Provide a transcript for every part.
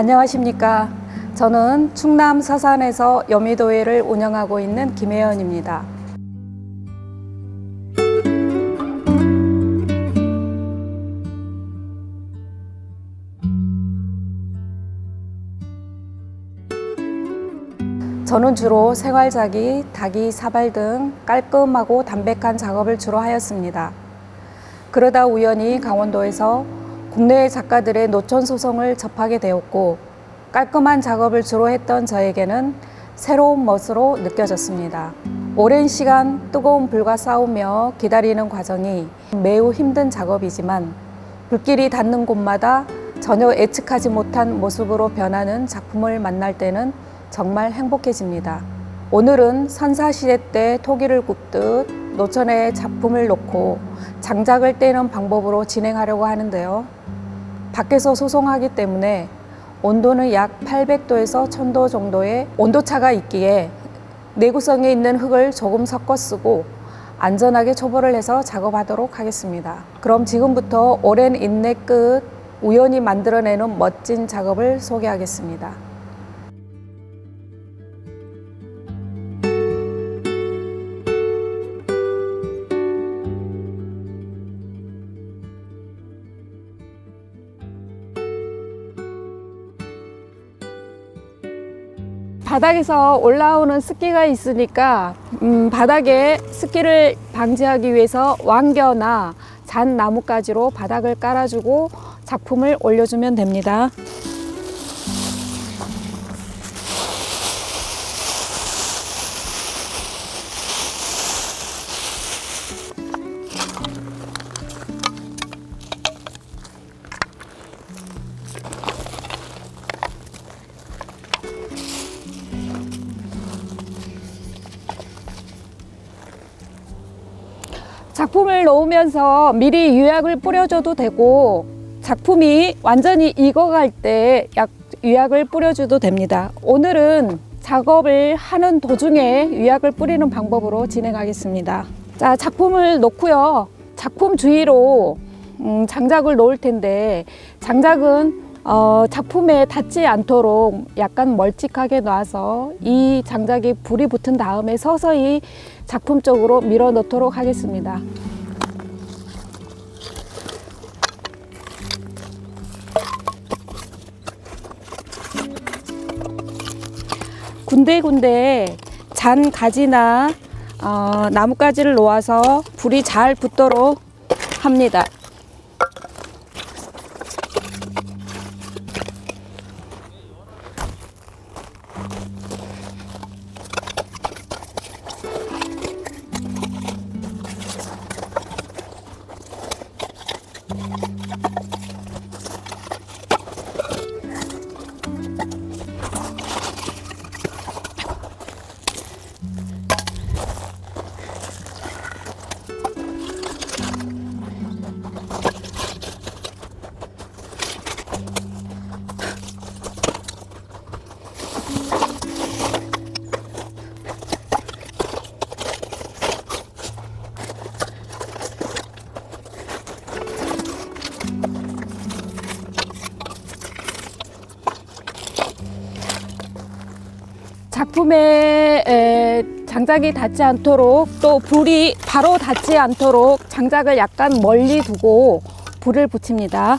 안녕하십니까. 저는 충남 서산에서 여미도회를 운영하고 있는 김혜연입니다. 저는 주로 생활자기, 닭이, 사발 등 깔끔하고 담백한 작업을 주로 하였습니다. 그러다 우연히 강원도에서 국내 작가들의 노천 소송을 접하게 되었고 깔끔한 작업을 주로 했던 저에게는 새로운 멋으로 느껴졌습니다. 오랜 시간 뜨거운 불과 싸우며 기다리는 과정이 매우 힘든 작업이지만 불길이 닿는 곳마다 전혀 예측하지 못한 모습으로 변하는 작품을 만날 때는 정말 행복해집니다. 오늘은 선사시대 때 토기를 굽듯 노천에 작품을 놓고 장작을 떼는 방법으로 진행하려고 하는데요. 밖에서 소송하기 때문에 온도는 약 800도에서 1000도 정도의 온도차가 있기에 내구성에 있는 흙을 조금 섞어 쓰고 안전하게 초벌을 해서 작업하도록 하겠습니다. 그럼 지금부터 오랜 인내 끝 우연히 만들어내는 멋진 작업을 소개하겠습니다. 바닥에서 올라오는 습기가 있으니까 음, 바닥에 습기를 방지하기 위해서 왕겨나 잔 나뭇가지로 바닥을 깔아주고 작품을 올려주면 됩니다. 작품을 놓으면서 미리 유약을 뿌려줘도 되고 작품이 완전히 익어갈 때 약 유약을 뿌려줘도 됩니다. 오늘은 작업을 하는 도중에 유약을 뿌리는 방법으로 진행하겠습니다. 자, 작품을 놓고요. 작품 주위로 음, 장작을 놓을 텐데 장작은 어, 작품에 닿지 않도록 약간 멀찍하게 놔서 이 장작이 불이 붙은 다음에 서서히 작품 쪽으로 밀어 넣도록 하겠습니다. 군데군데 잔 가지나 어, 나뭇가지를 놓아서 불이 잘 붙도록 합니다. 장작이 닿지 않도록 또 불이 바로 닿지 않도록 장작을 약간 멀리 두고 불을 붙입니다.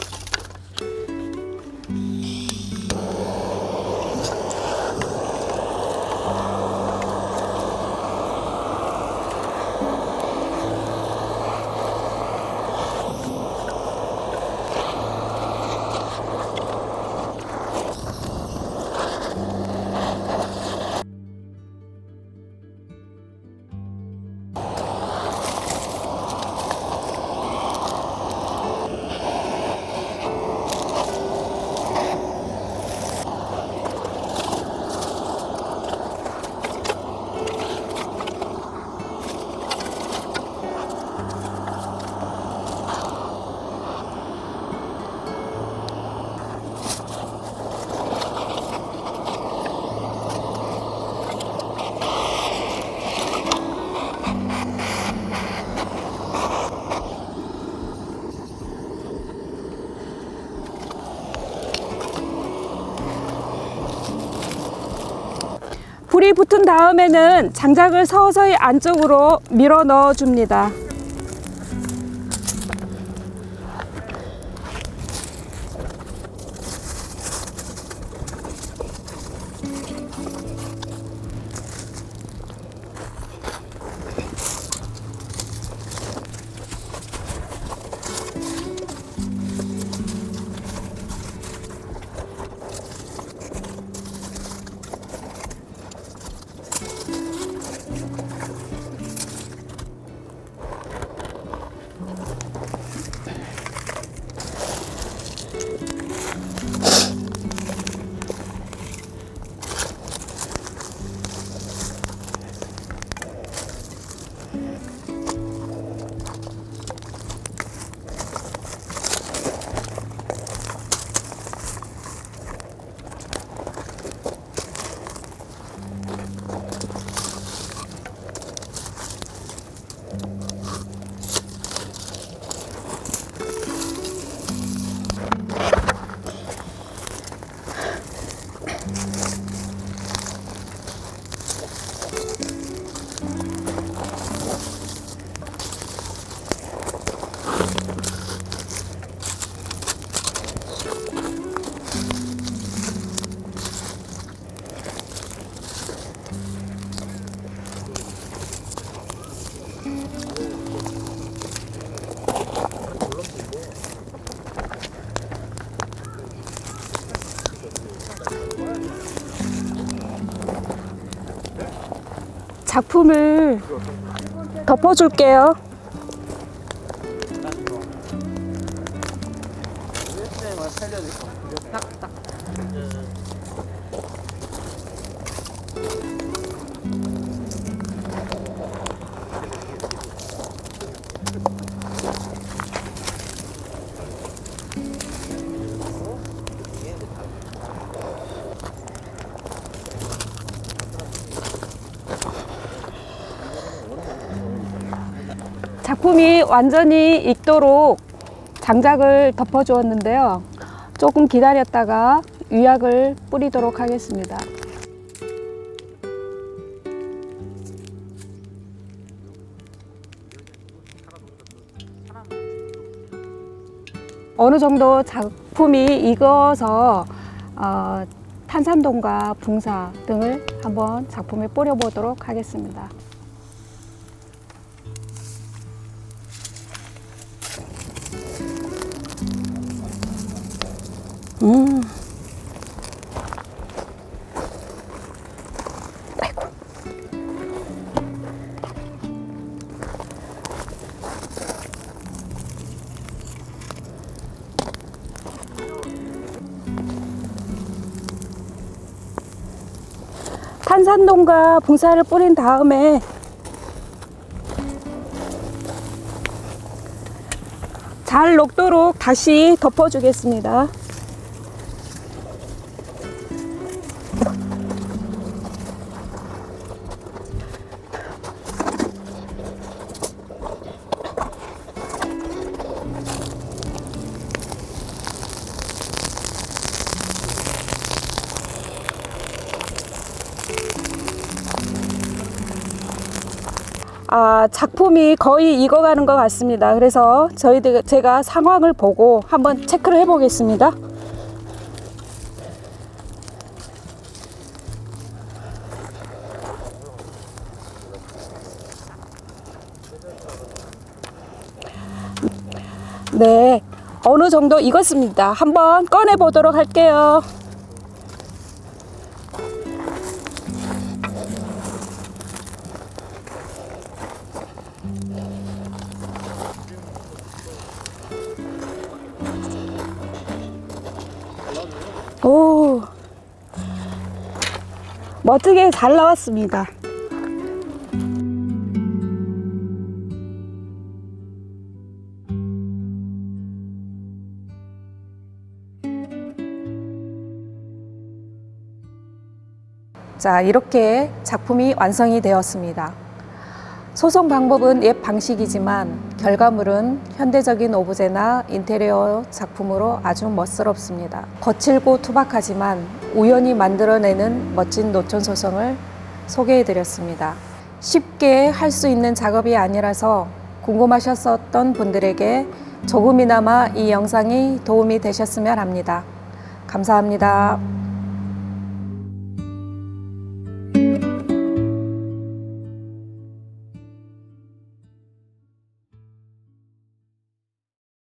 붙은 다음에는 장작을 서서히 안쪽으로 밀어 넣어 줍니다. 작품을 덮어줄게요. 작품이 완전히 익도록 장작을 덮어 주었는데요. 조금 기다렸다가 유약을 뿌리도록 하겠습니다. 어느 정도 작품이 익어서 어, 탄산동과 붕사 등을 한번 작품에 뿌려보도록 하겠습니다. 음. 아이고. 탄산동과 붕사를 뿌린 다음에 잘 녹도록 다시 덮어주겠습니다. 아, 작품이 거의 익어가는 것 같습니다. 그래서 저희들 제가 상황을 보고 한번 체크를 해보겠습니다. 네, 어느 정도 익었습니다. 한번 꺼내 보도록 할게요. 오, 멋지게 잘 나왔습니다. 자, 이렇게 작품이 완성이 되었습니다. 소송 방법은 옛 방식이지만 결과물은 현대적인 오브제나 인테리어 작품으로 아주 멋스럽습니다. 거칠고 투박하지만 우연히 만들어내는 멋진 노천 소성을 소개해드렸습니다. 쉽게 할 수 있는 작업이 아니라서 궁금하셨었던 분들에게 조금이나마 이 영상이 도움이 되셨으면 합니다. 감사합니다.